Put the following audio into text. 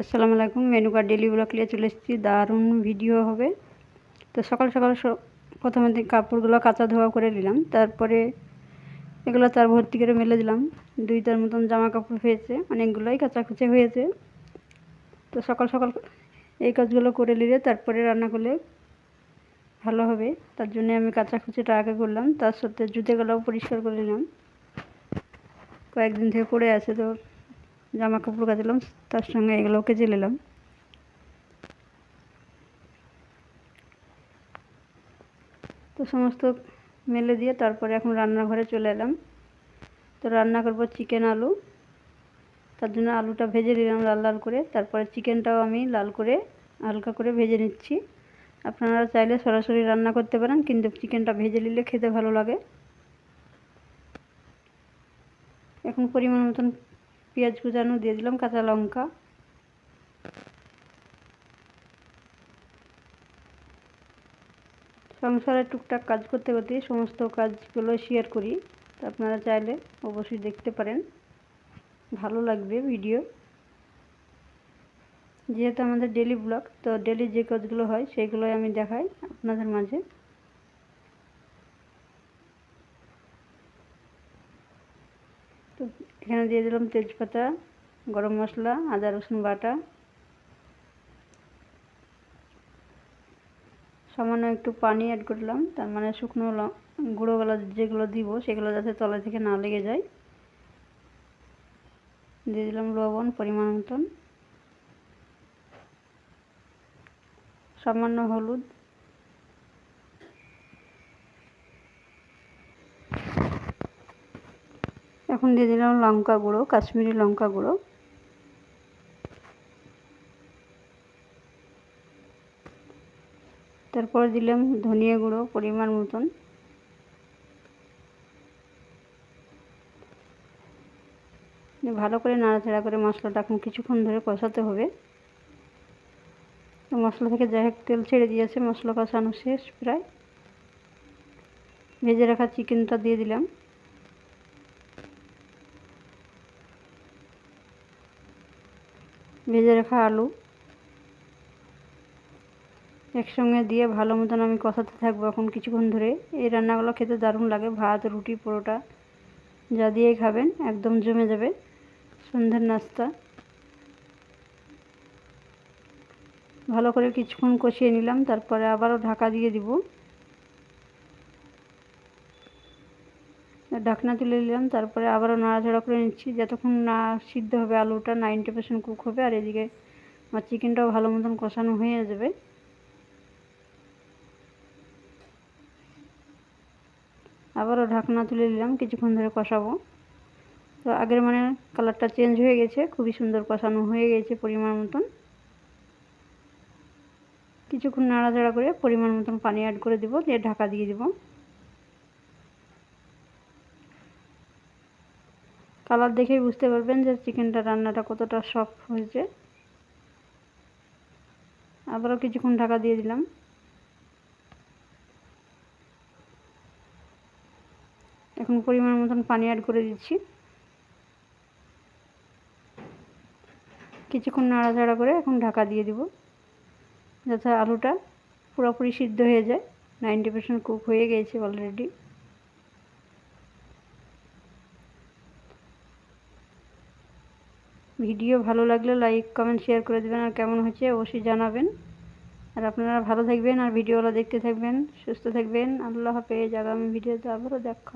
আসসালামু আলাইকুম, menu card daily blog নিয়ে চলে এসেছি। দারুণ ভিডিও হবে। তো সকাল সকাল প্রথমে কাপড়গুলো কাঁচা ধোয়া করে নিলাম। তারপরে এগুলো তার ভর্তি করে মেলে দিলাম। দুইটার মতন জামা কাপড় হয়েছে, অনেকগুলোই কাচাকুচি হয়েছে। তো সকাল সকাল এই কাজগুলো করে নিলে তারপরে রান্না করলে ভালো হবে। তার জন্য আমি কাচাকুচিটা আগে করলাম। তার সাথে জুতোগুলোও পরিষ্কার করে নিলাম। কয়েকদিন থেকে পড়ে আছে তো জামা কাপড় কাচলাম, তার সঙ্গে এগুলোও কেচে নিলাম। তো সমস্ত মেলে দিয়ে তারপরে এখন রান্নাঘরে চলে এলাম। তো রান্না করব চিকেন আলু, তার জন্য আলুটা ভেজে নিলাম লাল লাল করে। তারপরে চিকেনটাও আমি লাল করে হালকা করে ভেজে নিচ্ছি। আপনারা চাইলে সরাসরি রান্না করতে পারেন, কিন্তু চিকেনটা ভেজে নিলে খেতে ভালো লাগে। এখন পরিমাণ মতন পেঁয়াজ কুচানো দিয়ে দিলাম, কাঁচা লঙ্কা। সংসারে টুকটাক কাজ করতে করতে সমস্ত কাজগুলো শেয়ার করি। তো আপনারা চাইলে অবশ্যই দেখতে পারেন। ভালো লাগবে ভিডিও যেহেতু আমাদের ডেলি ব্লগ তো ডেলি যে কাজগুলো হয়, সেগুলোই আমি দেখাই আপনাদের মাঝে। তো এখানে দিয়ে দিলাম তেজপাতা, গরম মশলা, আদা, রসুন বাটা। সামান্য একটু পানি অ্যাড করলাম তার মানে শুকনো গুঁড়োগুলো যেগুলো দিব, সেগুলো যাতে তলা থেকে না লেগে যায়। দিয়ে দিলাম লবণ, পরিমাণ মতন। সামান্য হলুদ। এখন দিয়ে দিলাম লঙ্কা গুঁড়ো, কাশ্মীরি লঙ্কা গুঁড়ো। তারপর দিলাম ধনিয়া গুঁড়ো পরিমাণ মতন। ভালো করে নাড়াচাড়া করে মশলাটা এখন কিছুক্ষণ ধরে কষাতে হবে। মশলা থেকে যাই হোক, তেল ছেড়ে দিয়েছে, মশলা কষানো শেষ প্রায়। ভেজে রাখা চিকেনটা দিয়ে দিলাম। ভেজে রাখা আলু। একসঙ্গে দিয়ে ভালো মতন আমি কষাতে থাকব এখন কিছুক্ষণ ধরে। এই রান্নাগুলো খেতে দারুণ লাগে, ভাত, রুটি, পরোটা, যা দিয়েই খাবেন, একদম জমে যাবে সন্ধ্যের নাস্তা। ভালো করে কিছুক্ষণ কষিয়ে নিলাম, তারপরে আবারও ঢাকা দিয়ে দিব। ঢাকনা তুলে নিলাম, তারপরে আবারও নাড়াচাড়া করে নিচ্ছি। যতক্ষণ না সিদ্ধ হবে আলুটা, নাইনটি পার্সেন্ট কুক হবে, আর এদিকে আমার চিকেনটাও ভালো মতন কষানো হয়ে যাবে। আবারও ঢাকনা তুলে নিলাম, কিছুক্ষণ ধরে কষাবো। তো আগের মানে কালারটা চেঞ্জ হয়ে গেছে, খুবই সুন্দর কষানো হয়ে গেছে পরিমাণ মতন। কিছুক্ষণ নাড়াচাড়া করে পরিমাণ মতন পানি অ্যাড করে দিব, দিয়ে ঢাকা দিয়ে দিব। কালার দেখেই বুঝতে পারবেন যে চিকেনটা রান্নাটা কতটা সফট হয়েছে। আবারও কিছুক্ষণ ঢাকা দিয়ে দিলাম। এখন পরিমাণ মতন পানি অ্যাড করে দিচ্ছি। কিছুক্ষণ নাড়াচাড়া করে এখন ঢাকা দিয়ে দিব। যাতে আলুটা পুরোপুরি সিদ্ধ হয়ে যায়। নাইনটি পার্সেন্ট কুক হয়ে গেছে অলরেডি ভিডিও ভালো লাগলে লাইক কমেন্ট শেয়ার করে দেবেন আর কেমন হয়েছে অবশ্যই জানাবেন। আর আপনারা ভালো থাকবেন আর ভিডিওগুলো দেখতে থাকবেন, সুস্থ থাকবেন। আল্লাহ হাফেজ, আগামী ভিডিওতে আবারও দেখা